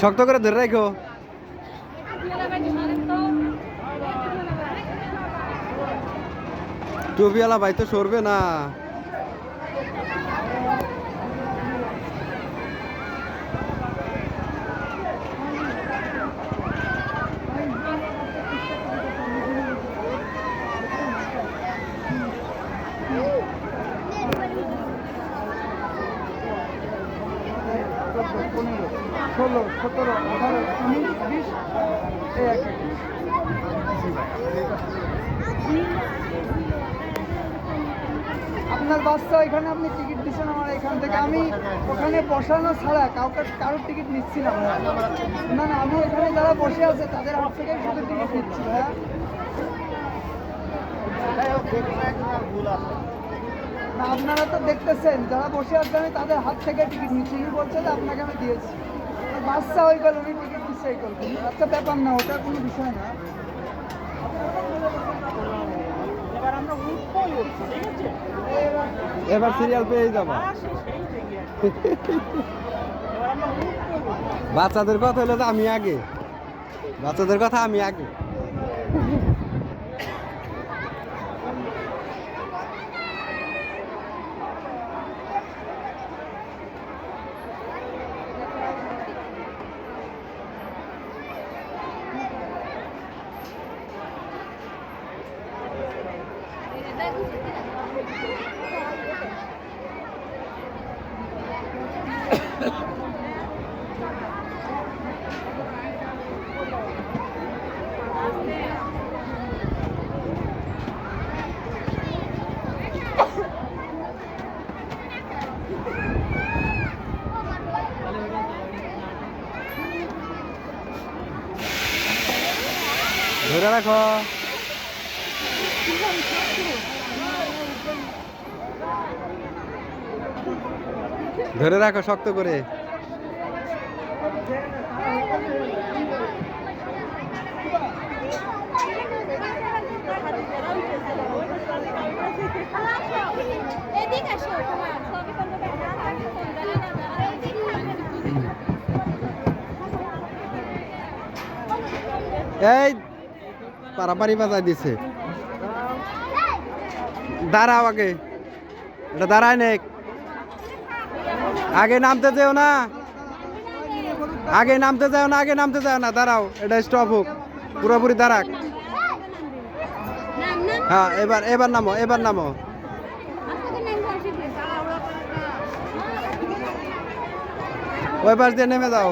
শক্ত করে ধরে রাখো। টুপিওয়ালা ভাই তো সরবে না। পনেরো, ষোলো, সতেরো, আঠারো, উনিশ, বিশ। আপনার বাচ্চা, এখানে আপনি টিকিট দিচ্ছেন আমার এখান থেকে। আমি ওখানে বসানো ছাড়া কাউকে, কারোর টিকিট নিচ্ছি না। না না, আমি এখানে যারা বসে আছে, তাদের হাত থেকে শুধু টিকিট নিচ্ছি হ্যাঁ? না আপনারা তো দেখতেছেন যারা বসে আছে আমি তাদের হাত থেকে টিকিট নিচ্ছি। উনি বলছে যে আপনাকে আমি দিয়েছি। বাচ্চা হয়ে গেল উনি টিকিট করবেন একটা ব্যাপার না ওটা কোনো বিষয় না। এবার আমরা উঠবো উঠবো ঠিক আছে? এবার সিরিয়াল পেয়ে যাব। বাচ্চাদের কথা হলো যে আমি আগে। বাচ্চাদের কথা আমি আগে। ধরে রাখো। ধরে রাখো শক্ত করে। এই পারাপারি বাজায় দিছে। দাঁড়াও আগে। এটা দাঁড়ায় নেক আগে নামতে যেও না। আগে নামতে যাও না, আগে নামতে যাও না। দাঁড়াও, এটা স্টপ হোক। পুরোপুরি দাঁড়াক। হ্যাঁ এবার এবার নামো এবার নামো। ওই পাশ দিয়ে নেমে যাও।